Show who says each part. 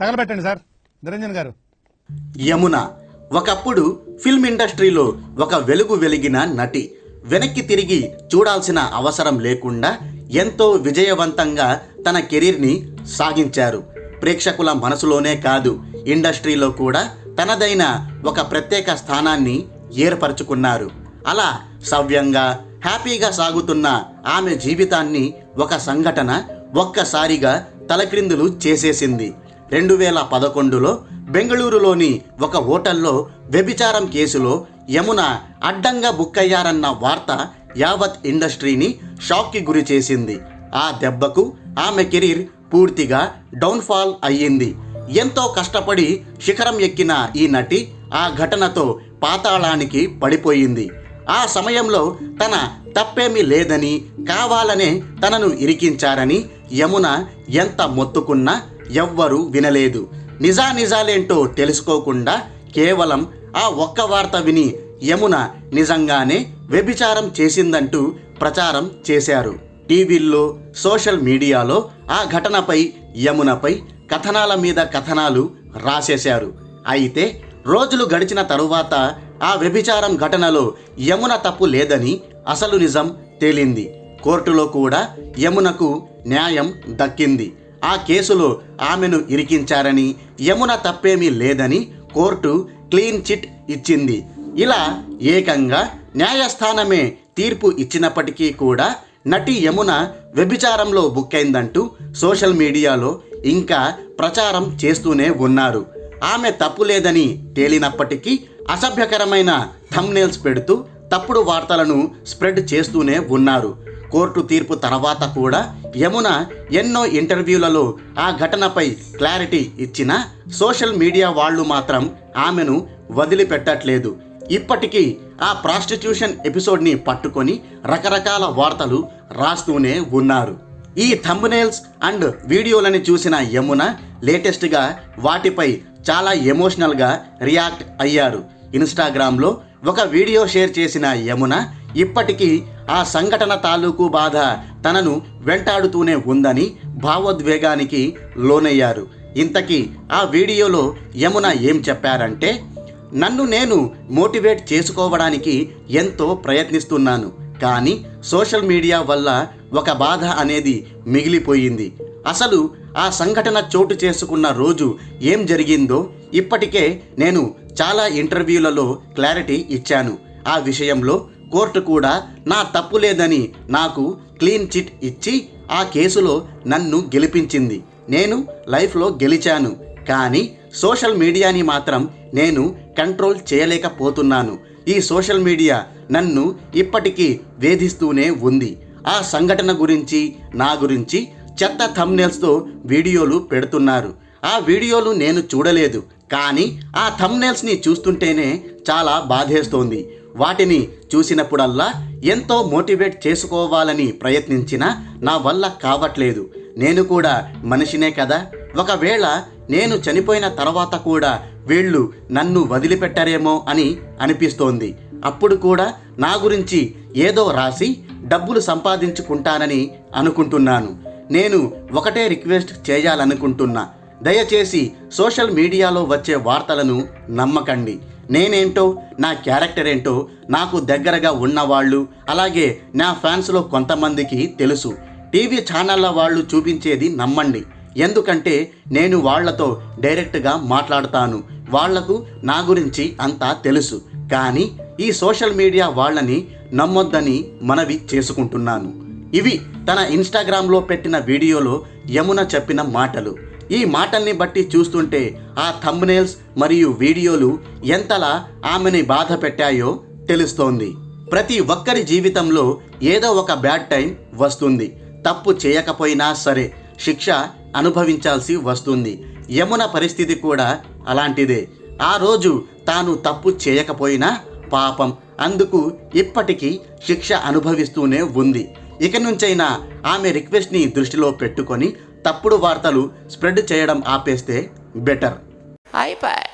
Speaker 1: తగలబెట్టండి sir. Niranjan గారు.
Speaker 2: యమున ఒకప్పుడు film ఇండస్ట్రీలో ఒక వెలుగు వెలిగిన నటి వెనక్కి తిరిగి చూడాల్సిన అవసరం లేకుండా ఎంతో విజయవంతంగా తన కెరీర్ని సాగించారు. ప్రేక్షకుల మనసులోనే కాదు ఇండస్ట్రీలో కూడా తనదైన ఒక ప్రత్యేక స్థానాన్ని ఏర్పరచుకున్నారు. అలా సవ్యంగా హ్యాపీగా సాగుతున్న ఆమె జీవితాన్ని ఒక సంఘటన ఒక్కసారిగా తలక్రిందులు చేసేసింది. రెండు వేల పదకొండులో బెంగళూరులోని ఒక హోటల్లో వ్యభిచారం కేసులో యమున అడ్డంగా బుక్కయ్యారన్న వార్త యావత్ ఇండస్ట్రీని షాక్కి గురి చేసింది. ఆ దెబ్బకు ఆమె కెరీర్ పూర్తిగా డౌన్ఫాల్ అయ్యింది. ఎంతో కష్టపడి శిఖరం ఎక్కిన ఈ నటి ఆ ఘటనతో పాతాళానికి పడిపోయింది. ఆ సమయంలో తన తప్పేమీ లేదని కావాలనే తనను ఇరికించారని యమున ఎంత మొత్తుకున్నా ఎవ్వరూ వినలేదు. నిజానిజాలేంటో తెలుసుకోకుండా కేవలం ఆ ఒక్క వార్త విని యమున నిజంగానే వ్యభిచారం చేసిందంటూ ప్రచారం చేశారు. టీవీల్లో సోషల్ మీడియాలో ఆ ఘటనపై యమునపై కథనాల మీద కథనాలు రాసేశారు. అయితే రోజులు గడిచిన తరువాత ఆ వ్యభిచారం ఘటనలో యమున తప్పు లేదని అసలు నిజం తేలింది. కోర్టులో కూడా యమునకు న్యాయం దక్కింది. ఆ కేసులో ఆమెను ఇరికించారని యమున తప్పేమీ లేదని కోర్టు క్లీన్ చిట్ ఇచ్చింది. ఇలా ఏకంగా న్యాయస్థానమే తీర్పు ఇచ్చినప్పటికీ కూడా నటి యమున వ్యభిచారంలో బుక్కైందంటూ సోషల్ మీడియాలో ఇంకా ప్రచారం చేస్తూనే ఉన్నారు. ఆమె తప్పు లేదని తేలినప్పటికీ అసభ్యకరమైన థమ్నేల్స్ పెడుతూ తప్పుడు వార్తలను స్ప్రెడ్ చేస్తూనే ఉన్నారు. కోర్టు తీర్పు తర్వాత కూడా యమున ఎన్నో ఇంటర్వ్యూలలో ఆ ఘటనపై క్లారిటీ ఇచ్చిన సోషల్ మీడియా వాళ్ళు మాత్రం ఆమెను వదిలిపెట్టట్లేదు. ఇప్పటికీ ఆ ప్రాస్టిట్యూషన్ ఎపిసోడ్ని పట్టుకొని రకరకాల వార్తలు రాస్తూనే ఉన్నారు. ఈ థంబ్నేల్స్ అండ్ వీడియోలని చూసిన యమున లేటెస్ట్గా వాటిపై చాలా ఎమోషనల్గా రియాక్ట్ అయ్యారు ఇన్స్టాగ్రామ్లో ఒక వీడియో షేర్ చేసిన యమున ఇప్పటికీ ఆ సంఘటన తాలూకు బాధ తనను వెంటాడుతూనే ఉందని భావోద్వేగానికి లోనయ్యారు. ఇంతకీ ఆ వీడియోలో యమున ఏం చెప్పారంటే నన్ను నేను మోటివేట్ చేసుకోవడానికి ఎంతో ప్రయత్నిస్తున్నాను కానీ సోషల్ మీడియా వల్ల ఒక బాధ అనేది మిగిలిపోయింది. అసలు ఆ సంఘటన చోటు చేసుకున్న రోజు ఏం జరిగిందో ఇప్పటికే నేను చాలా ఇంటర్వ్యూలలో క్లారిటీ ఇచ్చాను. ఆ విషయంలో కోర్టు కూడా నా తప్పు లేదని నాకు క్లీన్ చిట్ ఇచ్చి ఆ కేసులో నన్ను గెలిపించింది. నేను లైఫ్లో గెలిచాను. కానీ సోషల్ మీడియాని మాత్రం నేను కంట్రోల్ చేయలేకపోతున్నాను. ఈ సోషల్ మీడియా నన్ను ఇప్పటికీ వేధిస్తూనే ఉంది. ఆ సంఘటన గురించి నా గురించి చెత్త థమ్నేల్స్తో వీడియోలు పెడుతున్నారు. ఆ వీడియోలు నేను చూడలేదు. కానీ ఆ థమ్నేల్స్ని చూస్తుంటేనే చాలా బాధేస్తోంది. వాటిని చూసినప్పుడల్లా ఎంతో మోటివేట్ చేసుకోవాలని ప్రయత్నించినా నా వల్ల కావట్లేదు. నేను కూడా మనిషినే కదా. ఒకవేళ నేను చనిపోయిన తర్వాత కూడా వీళ్ళు నన్ను వదిలిపెట్టరేమో అని అనిపిస్తోంది. అప్పుడు కూడా నా గురించి ఏదో రాసి డబ్బులు సంపాదించుకుంటానని అనుకుంటున్నాను. నేను ఒకటే రిక్వెస్ట్ చేయాలనుకుంటున్నా. దయచేసి సోషల్ మీడియాలో వచ్చే వార్తలను నమ్మకండి. నేనేంటో నా క్యారెక్టర్ ఏంటో నాకు దగ్గరగా ఉన్నవాళ్ళు అలాగే నా ఫ్యాన్స్లో కొంతమందికి తెలుసు. టీవీ ఛానళ్ళ వాళ్ళు చూపించేది నమ్మండి. ఎందుకంటే నేను వాళ్ళతో డైరెక్ట్గా మాట్లాడతాను. వాళ్ళకు నా గురించి అంతా తెలుసు. కానీ ఈ సోషల్ మీడియా వాళ్ళని నమ్మొద్దని మనవి చేసుకుంటున్నాను. ఇవి తన ఇన్స్టాగ్రామ్లో పెట్టిన వీడియోలో యమున చెప్పిన మాటలు. ఈ మాటల్ని బట్టి చూస్తుంటే ఆ థంబ్నేల్స్ మరియు వీడియోలు ఎంతలా ఆమెని బాధ పెట్టాయో తెలుస్తోంది. ప్రతి ఒక్కరి జీవితంలో ఏదో ఒక బ్యాడ్ టైం వస్తుంది. తప్పు చేయకపోయినా సరే శిక్ష అనుభవించాల్సి వస్తుంది. యమున పరిస్థితి కూడా అలాంటిదే. ఆ రోజు తాను తప్పు చేయకపోయినా పాపం. అందుకు ఇప్పటికీ శిక్ష అనుభవిస్తూనే ఉంది. ఇక నుంచైనా ఆమె రిక్వెస్ట్ని దృష్టిలో పెట్టుకొని తప్పుడు వార్తలు స్ప్రెడ్ చేయడం ఆపేస్తే బెటర్.
Speaker 3: అయిపోయి.